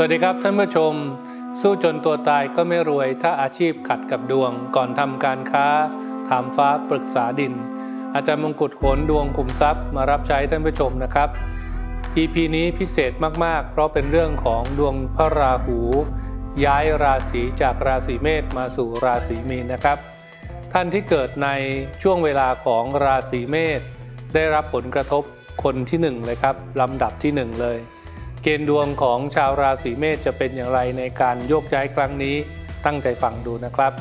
สวัสดีครับท่านผู้ชม สู้จนตัวตายก็ไม่รวย ถ้าอาชีพขัดกับดวง ก่อนทำการค้า ถามฟ้าปรึกษาดิน อาจารย์มงกุฎโหนดวงขุมทรัพย์มารับใช้ท่านผู้ชมนะครับ EP นี้พิเศษมากๆ เพราะเป็นเรื่องของดวงพระราหู ย้ายราศีจากราศีเมษมาสู่ราศีมีนนะครับ ท่านที่เกิดในช่วงเวลาของราศีเมษได้รับผลกระทบคนที่หนึ่งเลยครับลำดับที่หนึ่งเลย เกณฑ์ดวงของชาวราศีเมษจะเป็นอย่างไรในการโยกย้ายครั้งนี้ตั้งใจฟังดูนะครับ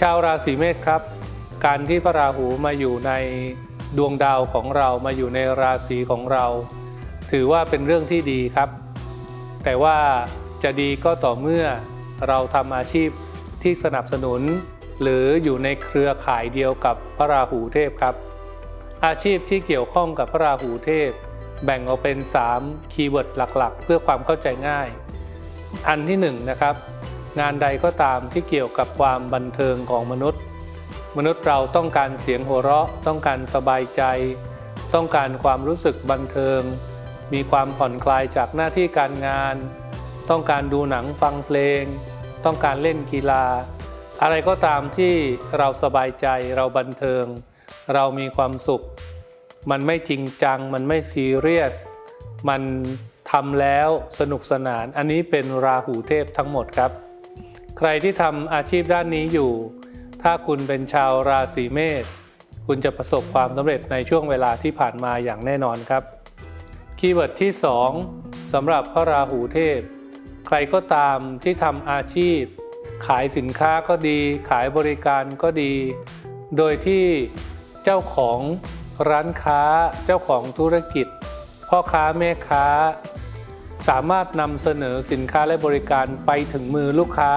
ชาวราศีเมษครับ การที่พระราหูมาอยู่ในดวงดาวของเรามาอยู่ในราศีของเรา ถือว่าเป็นเรื่องที่ดีครับ แต่ว่าจะดีก็ต่อเมื่อเราทำอาชีพที่สนับสนุน หรืออยู่ในเครือข่ายเดียวกับพระราหูเทพครับ อาชีพที่เกี่ยวข้องกับพระราหูเทพ แบ่งออกเป็น 3 คีย์เวิร์ดหลักๆ เพื่อความเข้าใจง่าย อันที่1นงนะครับ งานใดก็ตามที่เกี่ยวกับความบันเทิงของมนุษย์ มนุษย์เราต้องการเสียงหัวเราะ ต้องการสบายใจ ต้องการความรู้สึกบันเทิง มีความผ่อนคลายจากหน้าที่การงาน ต้องการดูหนังฟังเพลง ต้องการเล่นกีฬา อะไรก็ตามที่เราสบายใจเราบันเทิง เรามีความสุข มันไม่จริงจัง มันไม่ซีเรียส มันทำแล้วสนุกสนาน อันนี้เป็นราหูเทพทั้งหมดครับ ใครที่ทำอาชีพด้านนี้อยู่ ถ้าคุณเป็นชาวราศีเมษ คุณจะประสบความสำเร็จในช่วงเวลาที่ผ่านมาอย่างแน่นอนครับ คีย์เวิร์ดที่ 2สำหรับพระราหูเทพ ใครก็ตามที่ทำอาชีพ ขายสินค้าก็ดี ขายบริการก็ดี โดยที่เจ้าของ ร้านค้าเจ้าของธุรกิจ พ่อค้าแม่ค้า สามารถนำเสนอสินค้าและบริการไปถึงมือลูกค้า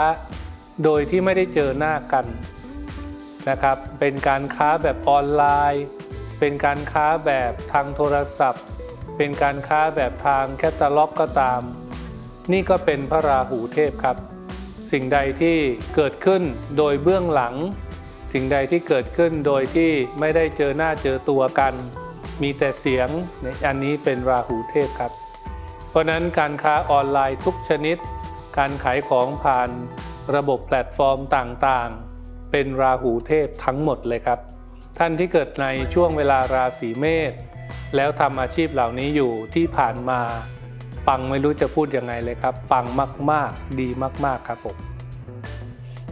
โดยที่ไม่ได้เจอหน้ากันนะครับ เป็นการค้าแบบออนไลน์ เป็นการค้าแบบทางโทรศัพท์ เป็นการค้าแบบทางแคตตาล็อกก็ตาม นี่ก็เป็นพระราหูเทพครับ สิ่งใดที่เกิดขึ้นโดยเบื้องหลัง สิ่งใดที่เกิดขึ้นโดยที่ไม่ได้เจอหน้าเจอตัวกัน มีแต่เสียงอันนี้เป็นราหูเทพครับ เพราะฉะนั้นการค้าออนไลน์ทุกชนิด การขายของผ่านระบบแพลตฟอร์มต่างๆ เป็นราหูเทพทั้งหมดเลยครับ ท่านที่เกิดในช่วงเวลาราศีเมษแล้วทำอาชีพเหล่านี้อยู่ที่ผ่านมา ปังไม่รู้จะพูดยังไงเลยครับ ปังมากๆ ดีมาก ๆ ครับผม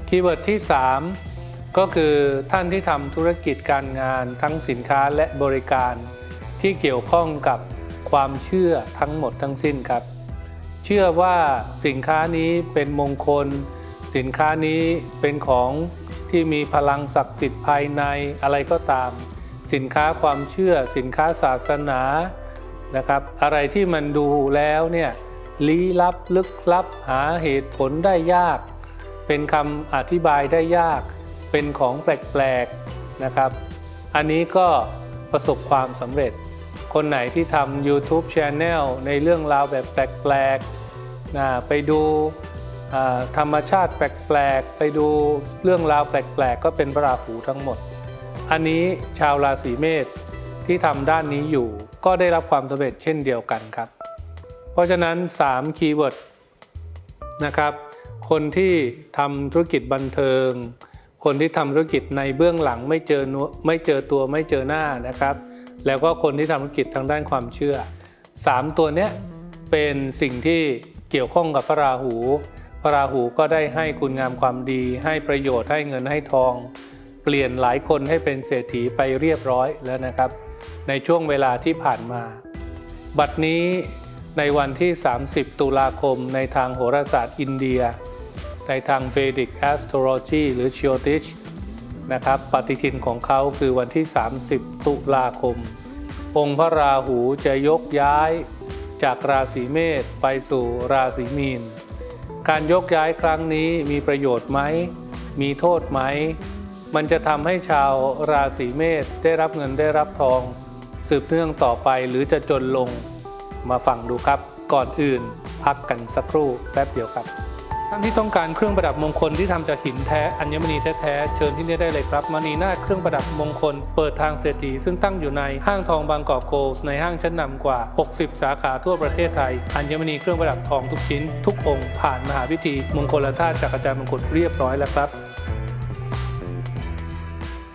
คีย์เวิร์ดที่ 3 ก็คือท่านที่ทำธุรกิจการงานทั้งสินค้าและบริการ ที่เกี่ยวข้องกับความเชื่อทั้งหมดทั้งสิ้นครับ เชื่อว่าสินค้านี้เป็นมงคล สินค้านี้เป็นของที่มีพลังศักดิ์สิทธิ์ภายในอะไรก็ตาม สินค้าความเชื่อ สินค้าศาสนานะครับ อะไรที่มันดูแล้วเนี่ยลี้ลับลึกลับหาเหตุผลได้ยาก เป็นคำอธิบายได้ยาก เป็นของแปลกๆนะครับ อันนี้ก็ประสบความสำเร็จ คนไหนที่ทำ YouTube Channel ในเรื่องราวแบบแปลกๆนะไปดูธรรมชาติแปลกๆ ไปดูเรื่องราวแปลกๆ ก็เป็นพระราหูทั้งหมด อันนี้ชาวราศีเมษที่ทำด้านนี้อยู่ก็ได้รับความสำเร็จเช่นเดียวกันครับ เพราะฉะนั้น 3 คีย์เวิร์ดนะครับ คนที่ทำธุรกิจบันเทิง คนที่ทำธุรกิจในเบื้องหลังไม่เจอไม่เจอตัวไม่เจอหน้านะครับ แล้วก็คนที่ทำธุรกิจทางด้านความเชื่อ 3 ตัวเนี้ยเป็นสิ่งที่เกี่ยวข้องกับพระราหู พระราหูก็ได้ให้คุณงามความดี ให้ประโยชน์ให้เงินให้ทอง เปลี่ยนหลายคนให้เป็นเศรษฐีไปเรียบร้อยแล้วนะครับ ในช่วงเวลาที่ผ่านมา บัดนี้ในวันที่ 30 ตุลาคมในทางโหราศาสตร์อินเดีย ในทาง Vedic Astrology หรือ Jyotish นะครับปฏิทินของเขาคือวันที่ 30 ตุลาคม องค์พระราหูจะยกย้ายจากราศีเมษไปสู่ราศีมีน การยกย้ายครั้งนี้มีประโยชน์ไหม มีโทษไหม มันจะทำให้ชาวราศีเมษได้รับเงินได้รับทอง สืบเนื่องต่อไปหรือจะจนลงมาฟังดูครับ ก่อนอื่นพักกันสักครู่แป๊บเดียวครับ ท่านที่ต้องการเครื่องประดับมงคลที่ทำจากหินแท้อัญมณีแท้ๆเชิญที่นี่ได้เลยครับมณีนาฏเครื่องประดับมงคล เปิดทางเศรษฐีซึ่งตั้งอยู่ในห้างทองบางกอกโกลส์ในห้างชั้นนำกว่า 60 สาขาทั่วประเทศไทย อัญมณีเครื่องประดับทองทุกชิ้น ทุกองค์ผ่านมหาพิธี มงคลธาตุจากอาจารย์มงกุฎเรียบร้อยแล้วครับ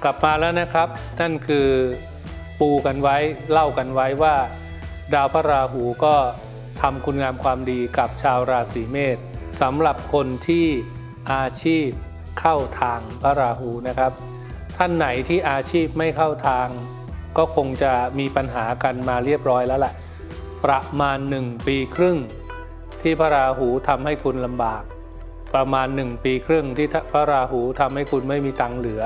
กลับมาแล้วนะครับ นั่นคือปูกันไว้เล่ากันไว้ว่า ดาวพระราหูก็ทำคุณงามความดีกับชาวราศีเมษ สำหรับคนที่อาชีพเข้าทางพระราหูนะครับ ท่านไหนที่อาชีพไม่เข้าทาง ก็คงจะมีปัญหากันมาเรียบร้อยแล้วแหละประมาณ 1 ปีครึ่ง ที่พระราหูทำให้คุณลำบาก ประมาณ 1 ปีครึ่งที่พระราหูทำให้คุณไม่มีตังค์เหลือ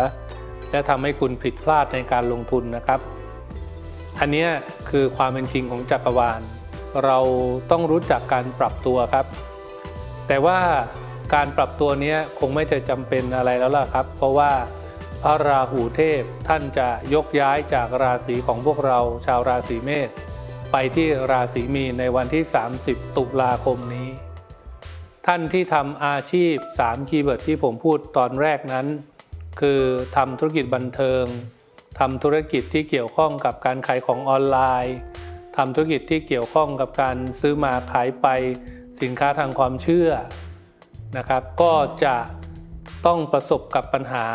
และทำให้คุณผิดพลาดในการลงทุนนะครับ อันนี้คือความเป็นจริงของจักรวาล เราต้องรู้จักการปรับตัวครับ แต่ว่าการปรับตัวนี้คงไม่จะจำเป็นอะไรแล้วล่ะครับ เพราะว่าพระราหูเทพท่านจะยกย้ายจากราศีของพวกเราชาวราศีเมษไปที่ราศีมีนในวันที่ 30 ตุลาคมนี้ ท่านที่ทำอาชีพ 3 คีย์เวิร์ดที่ผมพูดตอนแรกนั้น คือทำธุรกิจบันเทิงทำธุรกิจที่เกี่ยวข้องกับการขายของออนไลน์ทำธุรกิจที่เกี่ยวข้องกับการซื้อมาขายไป สินค้าทางความเชื่อนะครับ ก็จะต้องประสบกับปัญหา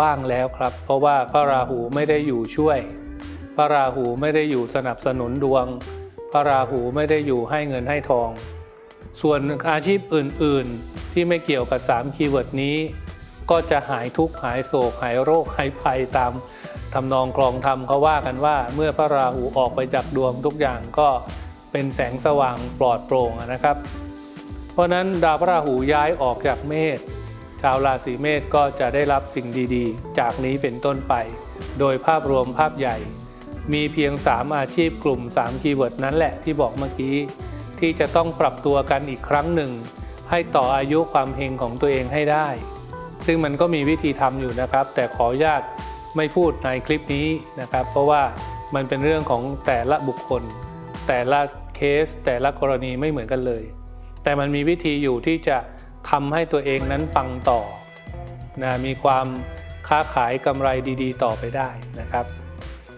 บ้างแล้วครับ เพราะว่าพระราหูไม่ได้อยู่ช่วย พระราหูไม่ได้อยู่สนับสนุนดวง พระราหูไม่ได้อยู่ให้เงินให้ทอง ส่วนอาชีพอื่น ๆ ที่ไม่เกี่ยวกับ 3 คีย์เวิร์ดนี้ ก็จะหายทุกข์หายโศกหายโรคหายภัยตามทำนองคลองธรรมเขาว่ากันว่า เมื่อพระราหูออกไปจากดวงทุกอย่างก็เป็นแสงสว่างปลอดโปร่งนะครับ เพราะนั้นดาวพระราหูย้ายออกจากเมษชาวราศีเมษก็จะได้รับสิ่งดีๆ จากนี้เป็นต้นไป โดยภาพรวมภาพใหญ่ มีเพียง 3 อาชีพกลุ่ม 3 คีย์เวิร์ดนั้นแหละที่บอกเมื่อกี้ ที่จะต้องปรับตัวกันอีกครั้งหนึ่ง ให้ต่ออายุความเฮงของตัวเองให้ได้ ซึ่งมันก็มีวิธีทำอยู่นะครับ แต่ขออนุญาตไม่พูดในคลิปนี้นะครับ เพราะว่ามันเป็นเรื่องของแต่ละบุคคล แต่ละเคสแต่ละกรณีไม่เหมือนกันเลย แต่มันมีวิธีอยู่ที่จะทำให้ตัวเองนั้นปังต่อนะมีความค้าขายกำไรดีๆ ต่อไปได้นะครับ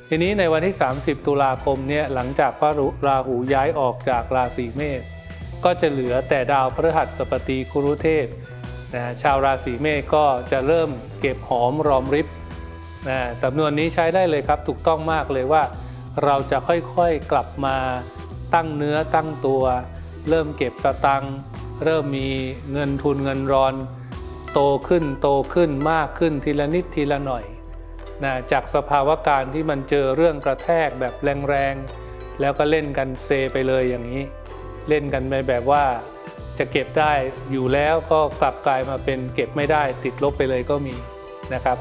ทีนี้ในวันที่ 30 ตุลาคมเนี่ยหลังจากพระราหูย้ายออกจากราศีเมษก็จะเหลือแต่ดาวพฤหัสบดีคุรุเทพนะชาวราศีเมษก็จะเริ่มเก็บหอมรอมริบนะสำนวนนี้ใช้ได้เลยครับ ถูกต้องมากเลยว่า เราจะค่อยๆกลับมาตั้งเนื้อตั้งตัว เริ่มเก็บสตังค์เริ่มมีเงินทุนเงินรอน โตขึ้นโตขึ้นมากขึ้นทีละนิดทีละหน่อยนะจากสภาวะการที่มันเจอเรื่องกระแทกแบบแรงๆ แล้วก็เล่นกันเซไปเลยอย่างนี้ เล่นกันไปแบบว่าจะเก็บได้อยู่แล้วก็กลับกลายมาเป็นเก็บไม่ได้ติดลบไปเลยก็มีนะครับ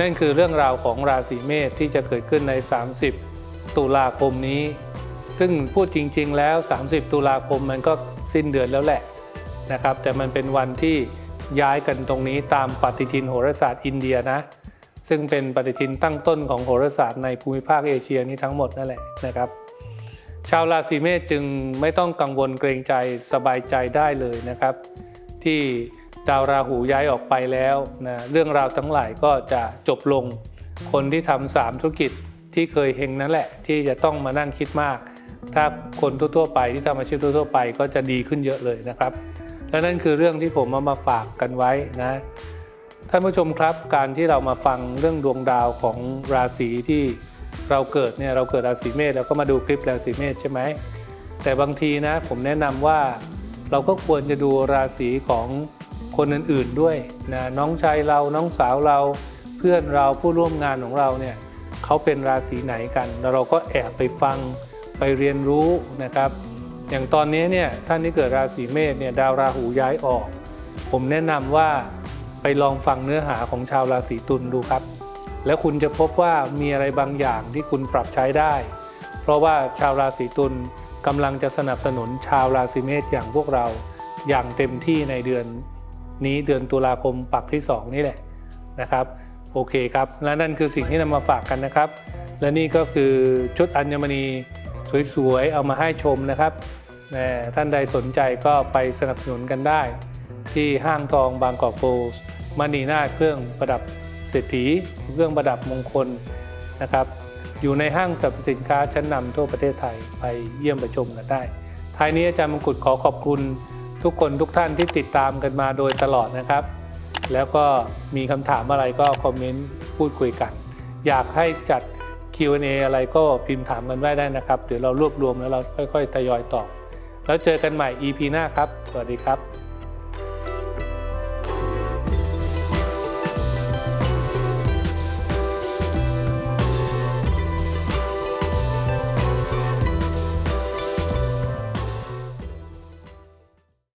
นั่นคือเรื่องราวของราศีเมษที่จะเกิดขึ้นใน 30 ตุลาคมนี้ ซึ่งพูดจริง ๆ แล้ว 30 ตุลาคมมันก็สิ้นเดือนแล้วแหละนะครับ แต่มันเป็นวันที่ย้ายกันตรงนี้ตามปฏิทินโหราศาสตร์อินเดียนะ ซึ่งเป็นปฏิทินตั้งต้นของโหราศาสตร์ในภูมิภาคเอเชียนี้ทั้งหมดนั่นแหละนะครับ ชาวราศีเมษจึงไม่ต้องกังวลเกรงใจสบายใจได้เลยนะครับ ที่ดาวราหูย้ายออกไปแล้วนะเรื่องราวทั้งหลายก็จะจบลง คนที่ทำสามธุรกิจที่เคยเฮงนั่นแหละ ที่จะต้องมานั่งคิดมาก ถ้าคนทั่วๆไปที่ทำอาชีพทั่วๆไปก็จะดีขึ้นเยอะเลยนะครับ และนั่นคือเรื่องที่ผมเอามาฝากกันไว้นะท่านผู้ชมครับ การที่เรามาฟังเรื่องดวงดาวของราศีที่เราเกิดเนี่ยเราเกิดราศีเมษเราก็มาดูคลิปราศีเมษใช่ไหมแต่บางทีนะผมแนะนำว่าเราก็ควรจะดูราศีของคนอื่นๆด้วยนะน้องชายเราน้องสาวเราเพื่อนเราผู้ร่วมงานของเราเนี่ยเขาเป็นราศีไหนกัน แล้วเราก็แอบไปฟัง ไปเรียนรู้นะครับ อย่างตอนนี้เนี่ยท่านที่เกิดราศีเมษเนี่ยดาวราหูย้ายออก ผมแนะนำว่าไปลองฟังเนื้อหาของชาวราศีตุลดูครับ แล้วคุณจะพบว่ามีอะไรบางอย่างที่คุณปรับใช้ได้ เพราะว่าชาวราศีตุลกำลังจะสนับสนุนชาวราศีเมษอย่างพวกเราอย่างเต็มที่ในเดือนนี้เดือนตุลาคมปักที่ 2 นี่แหละนะครับ โอเคครับ และนั่นคือสิ่งที่นำมาฝากกันนะครับ และนี่ก็คือชุดอัญมณี สวยๆ เอามาให้ชมนะครับ ท่านใดสนใจก็ไปสนับสนุนกันได้ ที่ห้างทองบางกอกโพสมณีนาเครื่องประดับเศรษฐี เครื่องประดับมงคลนะครับ อยู่ในห้างสรรพสินค้าชั้นนำทั่วประเทศไทยไปเยี่ยมไปชมกันได้ ท้ายนี้อาจารย์มงกุฎขอขอบคุณทุกคนทุกท่านที่ติดตามกันมาโดยตลอดนะครับ แล้วก็มีคำถามอะไรก็คอมเมนต์พูดคุยกัน อยากให้จัด Q&A อะไรก็พิมพ์ถามกันไว้ได้นะครับ เดี๋ยวเรารวบรวมแล้วเราค่อย ๆ ทยอยตอบ แล้วเจอกันใหม่ EP หน้าครับ สวัสดีครับ